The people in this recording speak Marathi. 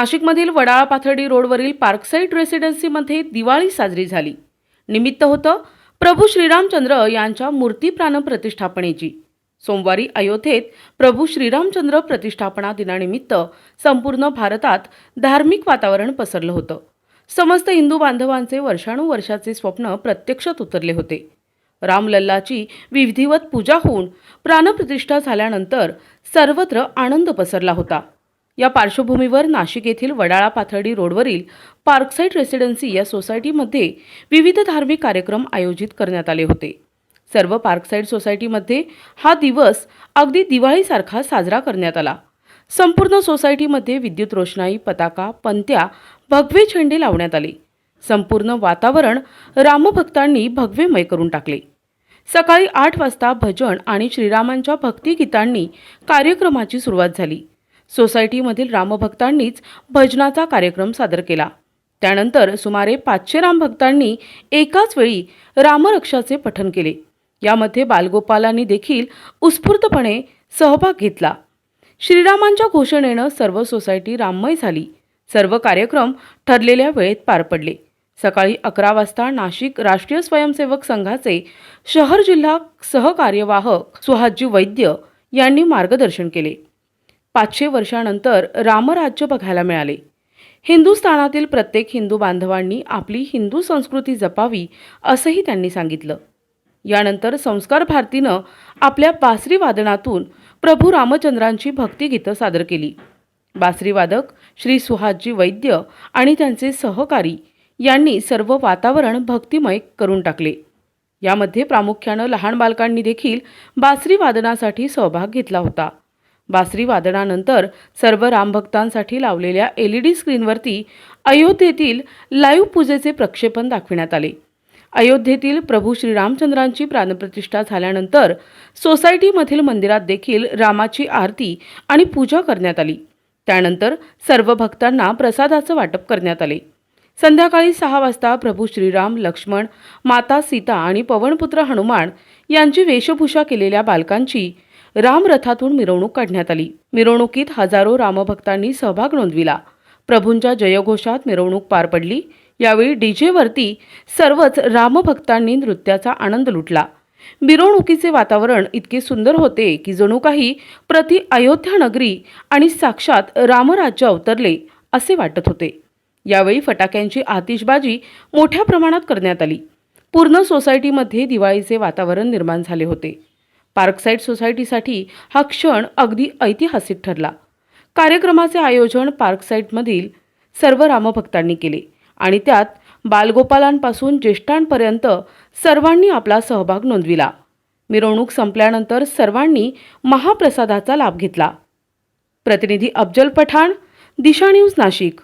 नाशिकमधील वडाळा पाथर्डी रोडवरील पार्कसाईड रेसिडेन्सीमध्ये दिवाळी साजरी झाली. निमित्त होतं प्रभू श्रीरामचंद्र यांच्या मूर्ती प्राण प्रतिष्ठापनेची. सोमवारी अयोध्येत प्रभू श्रीरामचंद्र प्रतिष्ठापना दिनानिमित्त संपूर्ण भारतात धार्मिक वातावरण पसरलं होतं. समस्त हिंदू बांधवांचे वर्षानुवर्षाचे स्वप्न प्रत्यक्षात उतरले होते. रामलल्लाची विधिवत पूजा होऊन प्राणप्रतिष्ठा झाल्यानंतर सर्वत्र आनंद पसरला होता. या पार्श्वभूमीवर नाशिक येथील वडाळा पाथर्डी रोडवरील पार्कसाईड रेसिडेन्सी या सोसायटीमध्ये विविध धार्मिक कार्यक्रम आयोजित करण्यात आले होते. सर्व पार्कसाईड सोसायटीमध्ये हा दिवस अगदी दिवाळीसारखा साजरा करण्यात आला. संपूर्ण सोसायटीमध्ये विद्युत रोषणाई पताका पंत्या भगवे झेंडे लावण्यात आले. संपूर्ण वातावरण रामभक्तांनी भगवेमय करून टाकले. सकाळी आठ वाजता भजन आणि श्रीरामांच्या भक्तिगीतांनी कार्यक्रमाची सुरुवात झाली. सोसायटीमधील रामभक्तांनीच भजनाचा कार्यक्रम सादर केला. त्यानंतर सुमारे पाचशे रामभक्तांनी एकाच वेळी रामरक्षाचे पठण केले. यामध्ये बालगोपालांनी देखील उत्स्फूर्तपणे सहभाग घेतला. श्रीरामांच्या घोषणेनं सर्व सोसायटी राममय झाली. सर्व कार्यक्रम ठरलेल्या वेळेत पार पडले. सकाळी अकरा वाजता नाशिक राष्ट्रीय स्वयंसेवक संघाचे शहर जिल्हा सहकार्यवाहक सुहाजी वैद्य यांनी मार्गदर्शन केले. पाचशे वर्षानंतर रामराज्य बघायला मिळाले. हिंदुस्थानातील प्रत्येक हिंदू बांधवांनी आपली हिंदू संस्कृती जपावी असंही त्यांनी सांगितलं. यानंतर संस्कार भारतीनं आपल्या बासरी वादनातून प्रभू रामचंद्रांची भक्तिगीतं सादर केली. बासरीवादक श्री सुहासजी वैद्य आणि त्यांचे सहकारी यांनी सर्व वातावरण भक्तिमय करून टाकले. यामध्ये प्रामुख्यानं लहान बालकांनी देखील बासरी वादनासाठी सहभाग घेतला होता. बासरी वादनानंतर सर्व रामभक्तांसाठी लावलेल्या एल ई डी स्क्रीनवरती अयोध्येतील लाईव्ह पूजेचे प्रक्षेपण दाखविण्यात आले. अयोध्येतील प्रभू श्रीरामचंद्रांची प्राणप्रतिष्ठा झाल्यानंतर सोसायटीमधील मंदिरात देखील रामाची आरती आणि पूजा करण्यात आली. त्यानंतर सर्व भक्तांना प्रसादाचं वाटप करण्यात आले. संध्याकाळी सहा वाजता प्रभू श्रीराम लक्ष्मण माता सीता आणि पवनपुत्र हनुमान यांची वेशभूषा केलेल्या बालकांची रामरथातून मिरवणूक काढण्यात आली. मिरवणुकीत हजारो रामभक्तांनी सहभाग नोंदविला. प्रभूंच्या जयघोषात मिरवणूक पार पडली. यावेळी डीजेवरती सर्वच रामभक्तांनी नृत्याचा आनंद लुटला. मिरवणुकीचे वातावरण इतके सुंदर होते की जणू काही प्रति अयोध्या नगरी आणि साक्षात रामराज्य अवतरले असे वाटत होते. यावेळी फटाक्यांची आतिषबाजी मोठ्या प्रमाणात करण्यात आली. पूर्ण सोसायटीमध्ये दिवाळीचे वातावरण निर्माण झाले होते. पार्कसाईड सोसायटीसाठी हा क्षण अगदी ऐतिहासिक ठरला. कार्यक्रमाचे आयोजन पार्कसाईडमधील सर्व रामभक्तांनी केले आणि त्यात बालगोपालांपासून ज्येष्ठांपर्यंत सर्वांनी आपला सहभाग नोंदविला. मिरवणूक संपल्यानंतर सर्वांनी महाप्रसादाचा लाभ घेतला. प्रतिनिधी अफजल पठाण दिशा न्यूज नाशिक.